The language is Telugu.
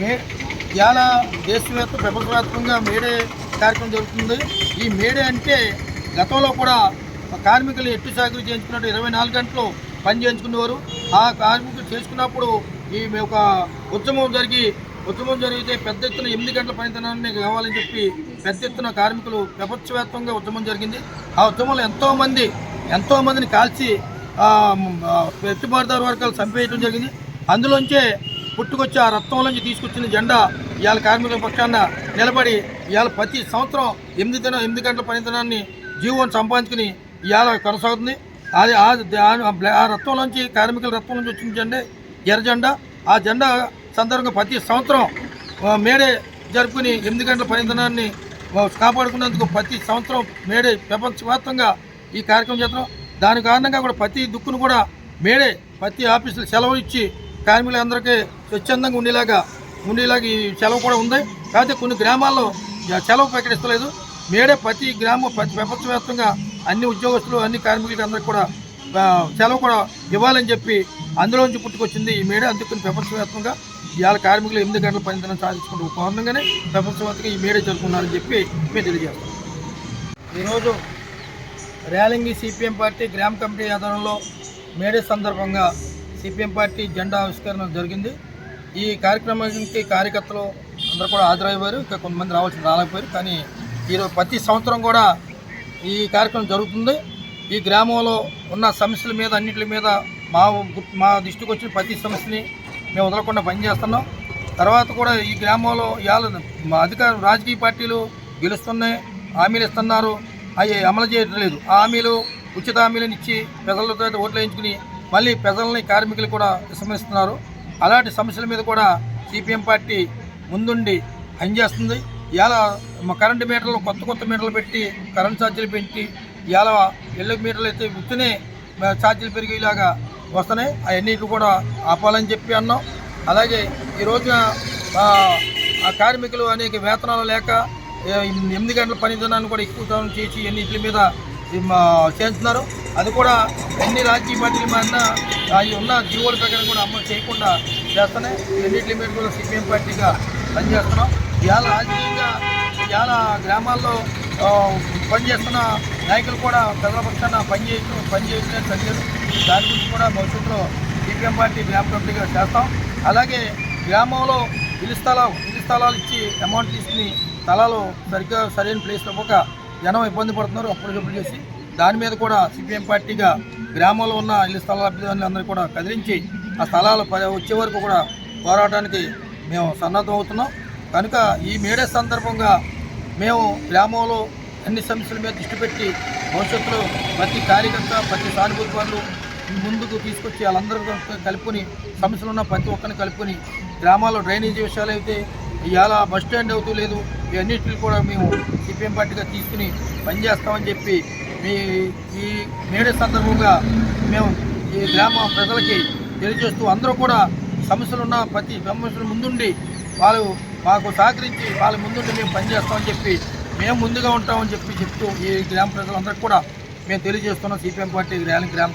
మే ఇవాళ దేశవ్యాప్త ప్రపంచవ్యాప్తంగా మేడే కార్యక్రమం జరుగుతుంది. ఈ మేడే అంటే గతంలో కూడా కార్మికులు ఎట్టు సాగులు చేయించుకున్నట్టు ఇరవై నాలుగు గంటలు పని చేయించుకునేవారు. ఆ కార్మికులు చేసుకున్నప్పుడు ఈ ఒక ఉద్యమం జరిగి ఉద్యమం జరిగితే పెద్ద ఎత్తున ఎనిమిది గంటల పనితనాన్ని కావాలని చెప్పి పెద్ద ఎత్తున కార్మికులు ప్రపంచవ్యాప్తంగా ఉద్యమం జరిగింది. ఆ ఉద్యమంలో ఎంతోమంది ఎంతోమందిని కాల్చి పెట్టుబడిదారు వర్గాలు చంపేయడం జరిగింది. అందులోంచే పుట్టుకొచ్చి ఆ రక్తంలోంచి తీసుకొచ్చిన జెండా ఇవాళ కార్మికుల పక్షాన నిలబడి ఇవాళ ప్రతి సంవత్సరం ఎనిమిది దిన ఎనిమిది గంటల పనితనాన్ని జీవోని సంపాదించుకుని ఇవాళ కొనసాగుతుంది. అది ఆ దా- నుంచి రక్తంలోంచి కార్మికుల రక్తం నుంచి వచ్చిన జెండా ఎర్ర జెండా. ఆ జెండా సందర్భంగా ప్రతి సంవత్సరం మేడే జరుపుకుని ఎనిమిది గంటల పనితనాన్ని కాపాడుకున్నందుకు ప్రతి సంవత్సరం మేడే ప్రపంచవ్యాప్తంగా ఈ కార్యక్రమం చేస్తున్నాం. దాని కారణంగా కూడా ప్రతి దుక్కును కూడా మేడే ప్రతి ఆఫీసులు సెలవు ఇచ్చి కార్మికులందరికీ స్వచ్ఛందంగా ఉండేలాగా ఉండేలాగా ఈ సెలవు కూడా ఉంది. కాకపోతే కొన్ని గ్రామాల్లో సెలవు ప్రకటిస్తలేదు. మేడే ప్రతి గ్రామం ప్రతి ప్రపంచవ్యాప్తంగా అన్ని ఉద్యోగస్తులు అన్ని కార్మికులకి అందరికి కూడా సెలవు కూడా ఇవ్వాలని చెప్పి అందులోంచి పుట్టుకొచ్చింది ఈ మేడే. అందుకని ప్రపంచవ్యాప్తంగా ఇవాళ కార్మికులు ఎనిమిది గంటల పనితనం సాధించుకుంటూ కారణంగానే ప్రపంచవ్యాప్తంగా ఈ మేడే జరుపుకున్నారని చెప్పి మేము తెలియజేస్తాం ఈరోజు ర్యాలింగి సిపిఎం పార్టీ గ్రామ కమిటీ ఆధ్వర్యంలో మేడే సందర్భంగా సిపిఎం పార్టీ జెండా ఆవిష్కరణ జరిగింది. ఈ కార్యక్రమానికి కార్యకర్తలు అందరూ కూడా హాజరయ్యారు. ఇంకా కొంతమంది రావాల్సిన రాలేకపోయారు. కానీ ఈరోజు ప్రతి సంవత్సరం కూడా ఈ కార్యక్రమం జరుగుతుంది. ఈ గ్రామంలో ఉన్న సమస్యల మీద అన్నింటి మీద మా మా దృష్టికి వచ్చిన ప్రతి సమస్యని మేము వదలకుండా పనిచేస్తున్నాం. తర్వాత కూడా ఈ గ్రామంలో ఇవాళ మా అధికార రాజకీయ పార్టీలు గెలుస్తున్నాయి హామీలు ఇస్తున్నారు. అవి అమలు చేయడం లేదు ఆ హామీలు ఉచిత హామీలను ఇచ్చి ప్రజలతో ఓట్లు వేయించుకుని మళ్ళీ ప్రజల్ని కార్మికులు కూడా విస్మరిస్తున్నారు. అలాంటి సమస్యల మీద కూడా సిపిఎం పార్టీ ముందుండి పనిచేస్తుంది ఇలా కరెంటు మీటర్లు కొత్త కొత్త మీటర్లు పెట్టి కరెంట్ ఛార్జీలు పెట్టి ఇలా ఇళ్ళ మీటర్లు అయితే విత్తనే ఛార్జీలు పెరిగేలాగా వస్తున్నాయి. అవన్నీ కూడా ఆపాలని చెప్పి అన్నాం. అలాగే ఈ రోజున ఆ, కార్మికులు అనేక వేతనాలు లేక ఎనిమిది గంటల పని దినాన్ని కూడా ఎక్కువ కాలం చేసి ఎన్నిటి మీద చేస్తున్నారు. అది కూడా అన్ని రాజకీయ పార్టీల మీద అవి ఉన్న జీవోల ప్రకారం కూడా అమలు చేయకుండా చేస్తున్నాయి రెండింటి మీద కూడా సిపిఎం పార్టీగా పనిచేస్తున్నాం. ఇవాళ రాజకీయంగా ఇవాళ గ్రామాల్లో పనిచేస్తున్న నాయకులు కూడా ప్రజల పక్షాన పనిచేయడం పనిచేయడం తగ్గదు దాని గురించి కూడా భవిష్యత్తులో సిపిఎం పార్టీ గ్రామ కమిటీగా చేస్తాం. అలాగే గ్రామంలో ఇల్లు స్థలం ఇల్లు స్థలాలు ఇచ్చి అమౌంట్ తీసుకుని స్థలాలు సరిగ్గా సరైన ప్లేస్ ఒక జనం ఇబ్బంది పడుతున్నారు అప్పటికప్పుడు చేసి దాని మీద కూడా సిపిఎం పార్టీగా గ్రామంలో ఉన్న ఇల్లు స్థలాల అభ్యర్థులందరూ కూడా కదిలించి ఆ స్థలాలు ప- వచ్చే వరకు కూడా పోరాటానికి మేము సన్నద్ధం అవుతున్నాం. కనుక ఈ మేడే సందర్భంగా మేము గ్రామంలో అన్ని సమస్యల మీద దృష్టి పెట్టి భవిష్యత్తులో ప్రతి కార్యకర్త ప్రతి సానుభూతి వాళ్ళు ముందుకు తీసుకొచ్చి వాళ్ళందరూ కలుపుకొని సమస్యలు ఉన్న ప్రతి ఒక్కరిని కలుపుకొని గ్రామాల్లో డ్రైనేజీ విషయాలు అయితే ఇవాళ బస్ స్టాండ్ అవుతూ లేదు. ఇవన్నిటిని కూడా మేము సిపిఎం పార్టీగా తీసుకుని పనిచేస్తామని చెప్పి మీ ఈ మేడే సందర్భంగా మేము ఈ గ్రామ ప్రజలకి తెలియజేస్తూ అందరూ కూడా సమస్యలు ఉన్న ప్రతి సమస్యల ముందుండి వాళ్ళు మాకు సహకరించి వాళ్ళ ముందుండి మేము పనిచేస్తామని చెప్పి మేము ముందుగా ఉంటామని చెప్పి చెప్తూ ఈ గ్రామ ప్రజలందరికీ కూడా మేము తెలియజేస్తున్నాం. సిపిఎం పార్టీ ర్యాలీ గ్రామ